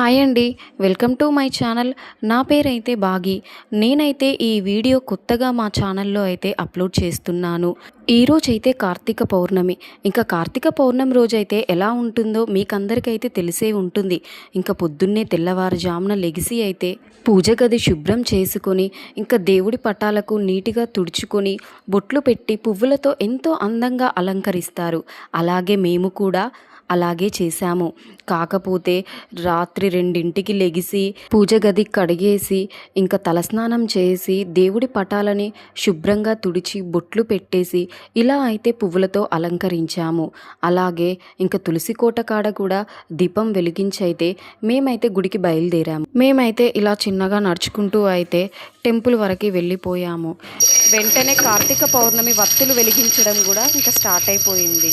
Hi అండి welcome to my channel. నా పేరైతే బాగి. నేనైతే ఈ వీడియో కొత్తగా మా ఛానల్లో అయితే అప్లోడ్ చేస్తున్నాను. ఈరోజైతే కార్తీక పౌర్ణమి. ఇంకా కార్తీక పౌర్ణమి రోజైతే ఎలా ఉంటుందో మీకందరికైతే తెలిసే ఉంటుంది. ఇంకా పొద్దున్నే తెల్లవారుజామున లెగిసి అయితే పూజ గది శుభ్రం చేసుకొని ఇంకా దేవుడి పటాలకు నీటిగా తుడుచుకొని బొట్లు పెట్టి పువ్వులతో ఎంతో అందంగా అలంకరిస్తారు. అలాగే మేము కూడా అలాగే చేశాము. కాకపోతే రాత్రి రెండింటికి లెగిసి పూజ గది కడిగేసి ఇంకా తలస్నానం చేసి దేవుడి పటాలని శుభ్రంగా తుడిచి బొట్లు పెట్టేసి ఇలా అయితే పువ్వులతో అలంకరించాము. అలాగే ఇంకా తులసి కోట కాడ కూడా దీపం వెలిగించి అయితే మేమైతే గుడికి బయలుదేరాము. మేమైతే ఇలా చిన్నగా నడుచుకుంటూ అయితే టెంపుల్ వరకు వెళ్ళిపోయాము. వెంటనే కార్తీక పౌర్ణమి వత్తులు వెలిగించడం కూడా ఇంకా స్టార్ట్ అయిపోయింది.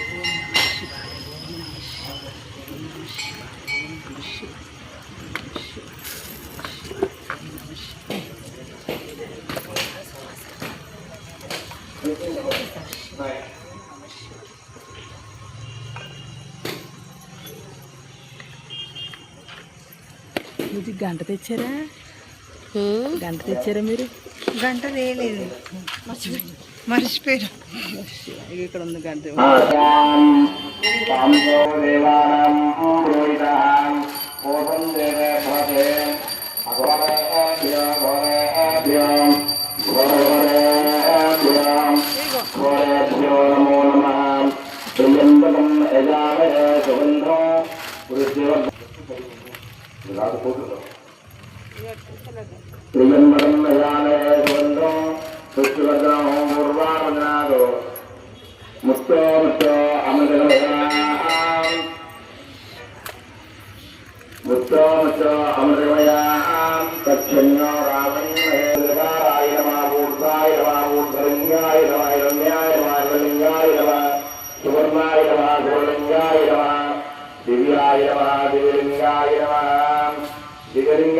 ఇది గంట తెచ్చారా? గంట తెచ్చారా మీరు? గంట వేయలేదు. మర్చిపోయారు. ఇగో ఇక్కడ ఉంది గంట త్రియంబరం விளாடு போட்டுருக்கோம் திரியம்பரம் மயானே கொண்டும் சுற்றுவதம் உருவாவதனாதோ முத்தோ முத்தோ அமிர்தமயாம் முத்தோ முத்தோ அமிர்தமயாம் தச்சன்னோ ராமன் ஆயிரமா ஊர்தாயிரமா ஊர்தலிங்காயிரமா இரண்யாயிரமா இரலிங்காயிரமா சுவர்ணாயிரமா கோலிங்காயிரமா திவ்யாயிரமா திவ்ய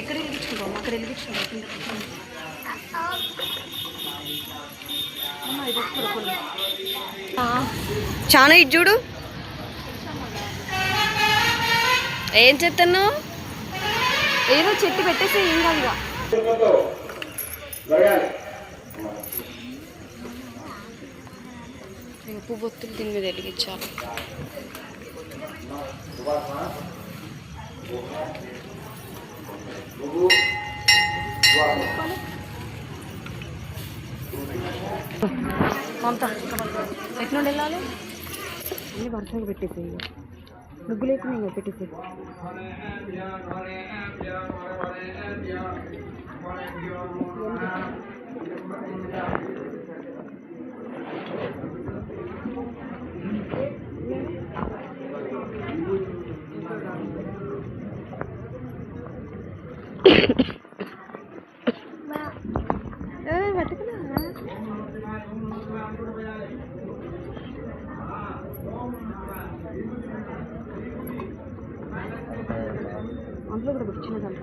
ఎక్కడ వెలిగించుకుంటాం అక్కడ వెలిగించుకుంటాం చాలా ఇది చూడు. ఏం చేస్తున్నావు? ఏదో చెట్టు పెట్టేస్తే ఏం కాదు పువ్వొత్తులు దీని మీద వెలిగించాలి. మమత ఎటు నుండి వెళ్ళాలి అన్ని వరుసగా పెట్టేసి ముగ్గు లేకుండా 검색으로 붙이는 상태.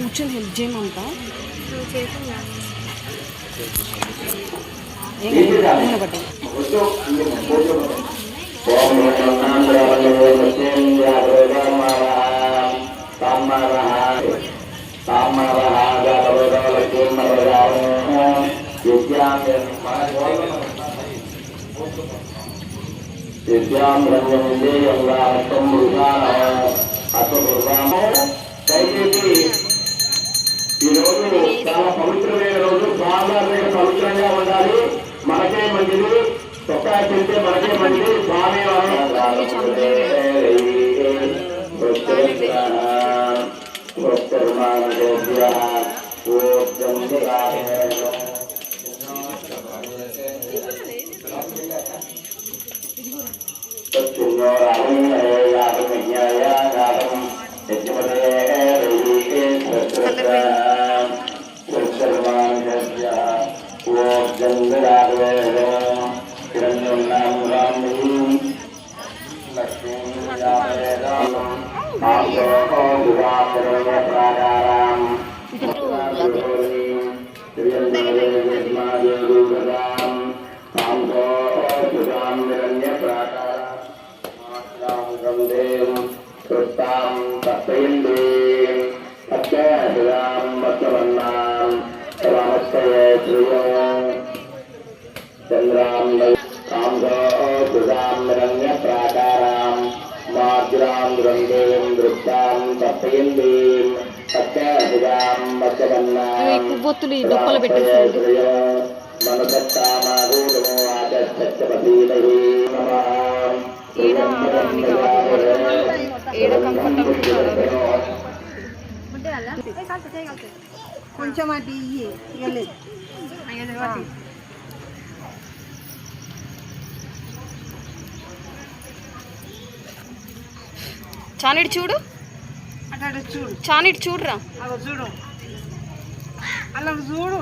우천 햄쟁한다. 죄송해요. 얘가 뭐라고 그래? హెల్ప్ చేయమంటా దయచేసి చాలా పవిత్రమైన రోజు పవిత్రంగా ఉండాలి. మనకే మంచిది చొక్కా తింటే మనకే మంచిది స్వామి వారు తప్పయింది అత్యాం వసవన్నాం రామస్తయే चंद्राम काम सुधाम रंग మాద్రాం గ్రంథేం దృష్టాం తప్పయిందీం సత్యాం వసవన్నాం బొత్తులు ఈ డొక్కలు పెట్టేసి మనసత్తామాగూడమో ఆచర్చపతీమహీ నమః ఏడ కంఫర్టబుల్ కొంచెం అటు ఇయ్యి చానిటి చూడు. చానిటి చూడురా. అలా చూడు. అలా చూడు.